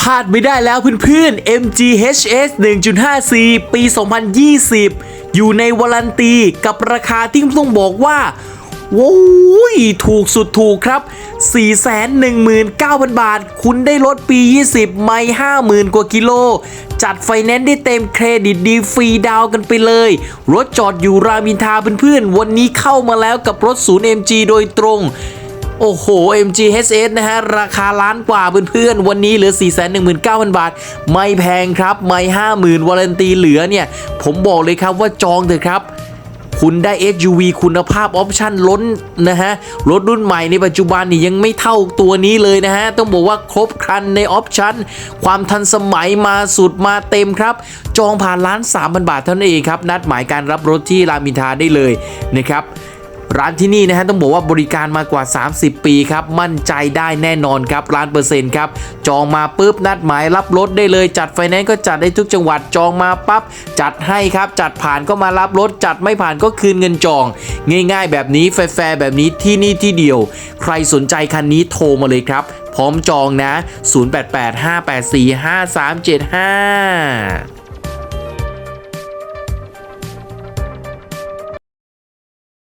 พลาดไม่ได้แล้วเพื่อนๆ MGHS 1.5C ปี 2020 อยู่ในวารันตีกับราคาที่ต้องบอกว่าโว้ยถูกสุดถูกครับ 419,000 บาท คุณได้รถปี 20 ไม่ 50,000 กว่ากิโล จัดไฟแนนซ์ได้เต็มเครดิตดีฟรีดาวกันไปเลย รถจอดอยู่รามินทาเพื่อนๆ วันนี้เข้ามาแล้วกับรถศูนย์ MG โดยตรง โอ้โห MG HS นะฮะ ราคาล้านกว่าเพื่อนๆ วันนี้เหลือ 419,000 บาท ไม่แพงครับ ไม่ 50,000 วารันตีเหลือเนี่ย ผมบอกเลยครับว่าจองเถอะครับคุณได้ SUV คุณภาพออปชั่นล้นนะฮะ รถรุ่นใหม่ในปัจจุบันนี่ยังไม่เท่าตัวนี้เลยนะฮะ ต้องบอกว่าครบครันในออปชั่น ความทันสมัยมาสุดมาเต็มครับ จองผ่านล้าน 3,000 บาทเท่านั้นเองครับ นัดหมายการรับรถที่รามินทาได้เลยนะครับ ร้านที่นี่นะฮะต้องบอกว่าบริการมากว่า 30 ปีครับ มั่นใจได้แน่นอนครับล้านเปอร์เซ็นต์ครับ จองมาปุ๊บนัดหมายรับรถได้เลย จัดไฟแนนซ์ก็จัดได้ทุกจังหวัดจองมาปั๊บจัดให้ครับ จัดผ่านก็มารับรถ จัดไม่ผ่านก็คืนเงินจอง ง่าย ๆ แบบนี้แฟร์ๆแบบนี้ที่นี่ที่เดียว ใครสนใจคันนี้โทรมาเลยครับ พร้อมจองนะ 0885845375